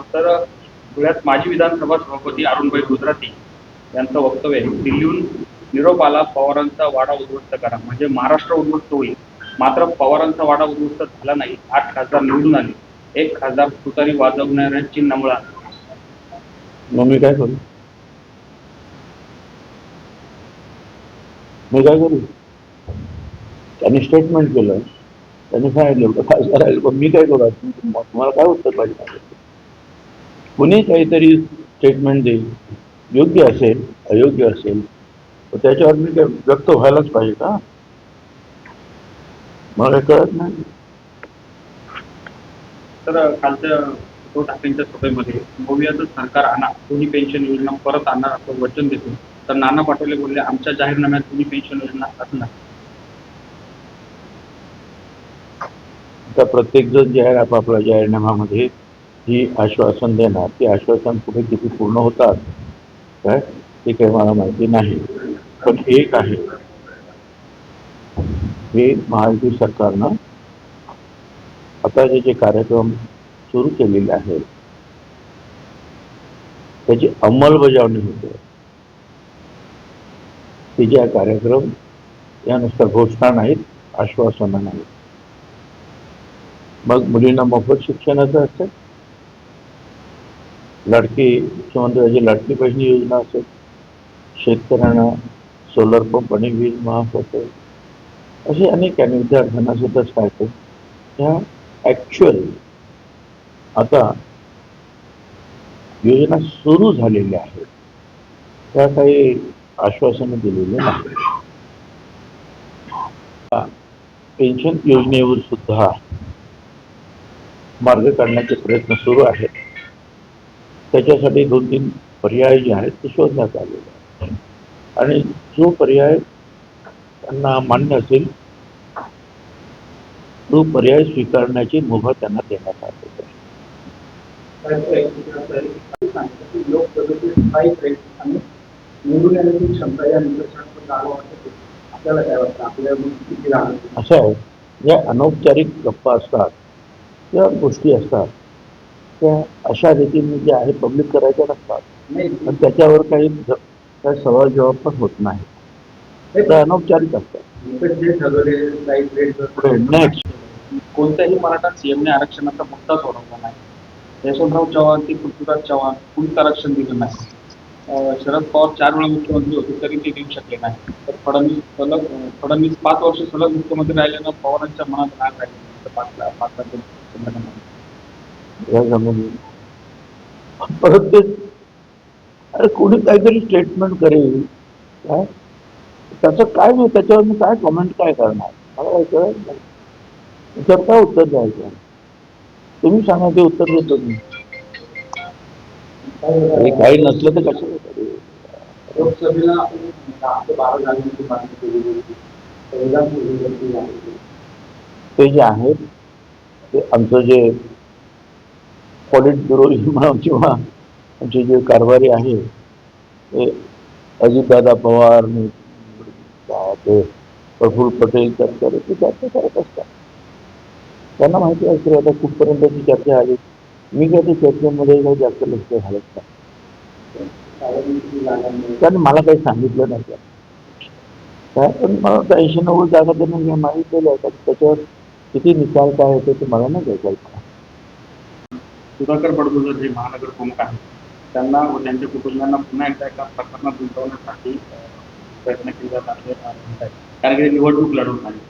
धुळ्यात माजी विधानसभा सभापती अरुणभाई गुजराती यांचं वक्तव्य आहे. दिल्लीहून निरोप आला पवारांचा वाडा उद्ध्वस्त करा. म्हणजे महाराष्ट्र उद्ध्वस्त होईल. मात्र पवारांचा वाडा उद्ध्वस्त झाला नाही. आठ खासदार निवडून आले. एक खासदार तुतारी वाजवणाऱ्यांची नमळा मग मी काय करू? मी काय करू? त्यांनी स्टेटमेंट केलं. त्यांनी सांगितलं होतं खासदार आहे पण मी काय करू? तुम्हाला काय उत्तर पाहिजे? कुणी काहीतरी स्टेटमेंट देईल योग्य असेल अयोग्य असेल तर त्याच्यावर मी काय व्यक्त व्हायलाच पाहिजे का? मला कळत नाही. तर कालच्या उद्धव ठाकरेंच्या सभेमध्ये गोवियाचं सरकार आणा दोन्ही पेन्शन योजना परत आणणार असं वचन देतो. तर नाना पटोले बोलले आमच्या जाहीरनाम्यात दोन्ही पेन्शन योजना असणार. आता प्रत्येक जण जे आहे आपापल्या जाहीरनाम्यामध्ये ही आश्वासन देणार. ते आश्वासन पुढे किती पूर्ण होतात काय? ते काही मला माहिती नाही. पण एक आहे. हे महायुती सरकारनं आता जे जे कार्यक्रम सुरू केलेले आहेत त्याची अंमलबजावणी होते. ते ज्या कार्यक्रम या नुसत्या घोषणा नाहीत आश्वासनं नाहीत. मग मुलींना मोफत शिक्षणाचं असेल लाडकी मुख्यमंत्र्याची लाडकी बहिणी योजना असेल शेतकऱ्यांना सोलर पंप आणि वीज माफ असेल असे अनेक आणि विद्यार्थ्यांना सुद्धा स्टार्ट ह्या ॲक्च्युअल आता योजना सुरू झालेल्या आहेत. त्या काही आश्वासनं दिलेली नाही. पेन्शन योजनेवर सुद्धा मार्ग काढण्याचे प्रयत्न सुरू आहेत. त्याच्यासाठी दोन तीन पर्याय जे आहेत ते शोधण्यात आलेले आहेत. आणि जो पर्याय त्यांना मान्य असेल तो पर्याय स्वीकारण्याची मुभा त्यांना देण्यात आलेली आहे. असं आहे. ज्या अनौपचारिक गप्पा असतात त्या गोष्टी असतात त्या अशा रीतीने ज्या आहे पब्लिक करायच्या नसतात. पण त्याच्यावर काही ज- काही सवाल जवाब पण होत नाही. त्या अनौपचारिक असतात. जे नेक्स्ट कोणत्याही मराठा सीएमने आरक्षणाचा मुद्दा सोडवला नाही. यशवंतराव चव्हाण ते पृथ्वीराज चव्हाण कुणीच आरक्षण दिलं नाही. शरद पवार चार वेळा मुख्यमंत्री होते तरी ते देऊ शकले नाही. तर फडणवीस सलग फडणवीस पाच वर्ष सलग मुख्यमंत्री राहिल्यानं पवारांच्या मनात राग राहिली पाच पाच. या जमिनी परत ते अरे कोणी काहीतरी स्टेटमेंट करेल काय त्याचं काय नाही त्याच्यावर मी काय कमेंट काय करणार? मला काय कळत नाही. त्याच्यावर काय उत्तर द्यायचं तुम्ही सांगा ते उत्तर देतो मी काही नसलं तर? लोकसभेला आहे. ते जे आहेत ते आमचं जे पॉलिट ब्युरो म्हणा किंवा आमचे जे कारभारी आहे ते अजितदादा पवार ते प्रफुल्ल पटेल चर्चा ते चर्चा करत असतात. त्यांना माहिती असते आता कुठपर्यंत ती चर्चा आली. मी काय त्या चर्चेमध्ये काही जास्त लक्ष घालत नाही. कारण त्यांनी मला काही सांगितलं नाही काय पण मला ऐंशी नव्वद जागा त्यांनी हे मागितलेल्या आहेत. त्याच्यावर किती निकाल काय होते ते मला नाही काही सुधाकर बडगुजर जे महानगर प्रमुख आहेत त्यांना व त्यांच्या कुटुंबियांना पुन्हा एकदा एका प्रकरणात गुंतवण्यासाठी प्रयत्न केले जात आहे कारण की निवडणूक लढून नाही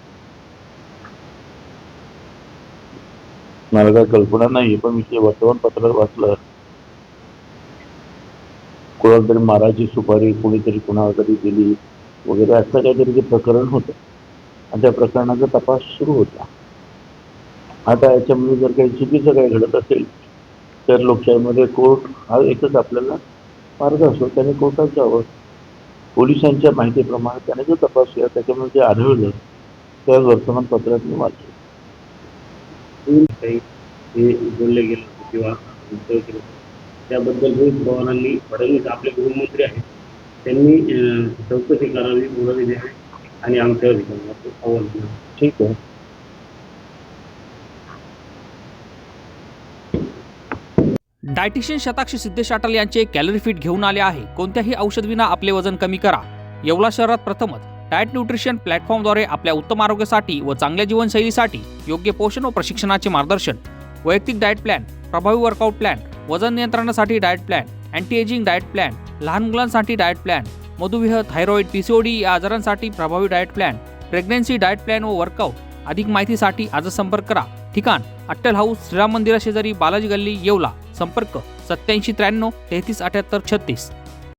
मला काही कल्पना नाही पण मी ते वर्तमानपत्रात वाचलं. कोणाला तरी मारायची सुपारी कोणीतरी कुणाला तरी दिली वगैरे असं काहीतरी ते प्रकरण होतं. आणि त्या प्रकरणाचा तपास सुरू होता. आता याच्यामध्ये जर काही चुकीचं काही घडत असेल तर लोकशाहीमध्ये कोर्ट हा एकच आपल्याला मार्ग असतो. त्याने कोर्टात जावं. पोलिसांच्या माहितीप्रमाणे त्याने जो तपास केला त्याच्यामध्ये जे आढळलं त्या वर्तमानपत्रात मी वाचलं काही हे बोलले गेलं होतं किंवा केलं. त्याबद्दल रोहित पवारांनी फडणवीस आपले गृहमंत्री आहेत. त्यांनी चौकशी करावी द्यावी आणि आमच्यावर आवाहन ठीक आहे. डायटिशियन शताक्षी सिद्धेश अटल यांचे कॅलरी फिट घेऊन आले आहे. कोणत्याही औषधविना आपले वजन कमी करा. येवला शहरात प्रथमच डाएट न्यूट्रिशन प्लॅटफॉर्मद्वारे आपल्या उत्तम आरोग्यासाठी व चांगल्या जीवनशैलीसाठी योग्य पोषण व प्रशिक्षणाचे मार्गदर्शन वैयक्तिक डाएट प्लॅन प्रभावी वर्कआउट प्लॅन वजन नियंत्रणासाठी diet plan anti ageing diet plan लहान मुलांसाठी डाएट प्लॅन मधुमेह थायरॉईड पीसीओडी या आजारांसाठी प्रभावी diet plan pregnancy diet plan व वर्कआउट अधिक माहितीसाठी आजच संपर्क करा. ठिकाण. अट्टल हाऊस श्रीराम मंदिराशेजारी बालाजी गल्ली येवला. संपर्क सत्याऐंशी त्र्याण्णव तेहतीस अठ्याहत्तर छत्तीस.